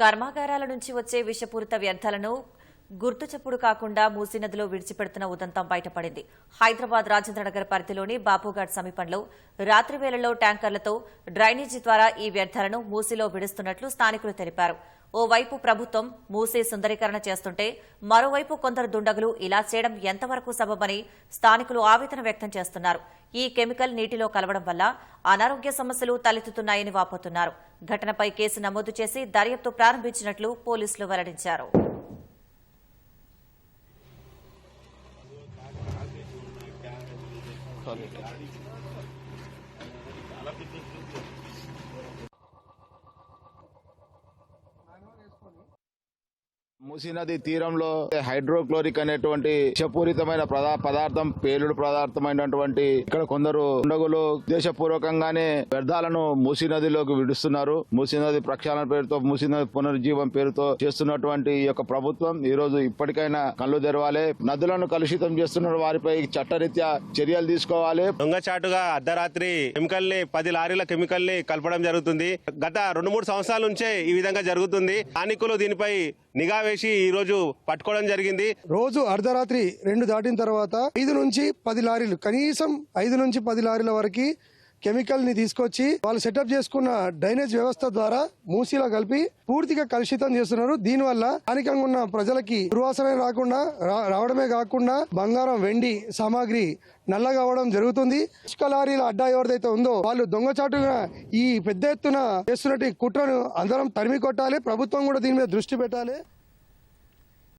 కర్మాగారాల నుంచి వచ్చే విషపూరిత వ్యర్థాలను గుర్తుచప్పుడు కాకుండా మూసీ నదిలో విడిచిపెడుతున్న ఉదంతం బయటపడింది. హైదరాబాద్ రాజేంద్రనగర్ పరిధిలోని బాపుఘాట్ సమీపంలో రాత్రి వేళల్లో ట్యాంకర్లతో డ్రైనేజీ ద్వారా ఈ వ్యర్థాలను మూసీలో విడుస్తున్నట్లు స్థానికులు తెలిపారు. ఓవైపు ప్రభుత్వం మూసీ సుందరీకరణ చేస్తుంటే మరోవైపు కొందరు దుండగులు ఇలా చేయడం ఎంతవరకు సబబని స్థానికులు ఆవేదన వ్యక్తం చేస్తున్నారు. ఈ కెమికల్ నీటిలో కలవడం వల్ల అనారోగ్య సమస్యలు తలెత్తుతున్నాయని వాపోతున్నారు. ఘటనపై కేసు నమోదు చేసి దర్యాప్తు ప్రారంభించినట్లు పోలీసులు వెల్లడించారు. మూసీ నది తీరంలో హైడ్రోక్లోరిక్ అనేటువంటి విషపూరితమైన పదార్థం పేలుడు పదార్థమైనటువంటి ఇక్కడ కొందరు ఉండగులు ఉద్దేశపూర్వకంగానే వ్యర్థాలను మూసీ నదిలోకి విడుస్తున్నారు. మూసీ నది ప్రక్షాళన పేరుతో మూసీ నది పునరుజ్జీవం పేరుతో చేస్తున్నటువంటి ఈ యొక్క ప్రభుత్వం ఈ రోజు ఇప్పటికైనా కళ్ళు తెరవాలి. నదులను కలుషితం చేస్తున్న వారిపై చట్టరీత్యా చర్యలు తీసుకోవాలి. దొంగచాటుగా అర్ధరాత్రి కెమికల్ని పది లారీల కెమికల్ని కలపడం జరుగుతుంది. గత రెండు మూడు సంవత్సరాల నుంచే ఈ విధంగా జరుగుతుంది. స్థానికులు దీనిపై నిఘా వేసి ఈ రోజు పట్టుకోవడం జరిగింది. రోజు అర్ధరాత్రి రెండు దాటిన తర్వాత ఐదు నుంచి పది లారీలు కనీసం ఐదు నుంచి పది లారీల వరకు కెమికల్ని తీసుకొచ్చి వాళ్ళు సెటప్ చేసుకున్న డ్రైనేజ్ వ్యవస్థ ద్వారా మూసీలో కలిపి పూర్తిగా కలుషితం చేస్తున్నారు. దీనివల్ల స్థానికంగా ఉన్న ప్రజలకి దుర్వాసన రాకుండా రా- రావడమే కాకుండా బంగారం వెండి సామాగ్రి నల్లగా అవడం జరుగుతుంది. ఇసుక లారీల అడ్డా ఎవరిదైతే ఉందో వాళ్ళు దొంగచాటుగా ఈ పెద్ద ఎత్తున చేస్తున్నట్టు కుట్రను అందరం తరిమి కొట్టాలి ప్రభుత్వం కూడా దీని మీద దృష్టి పెట్టాలి.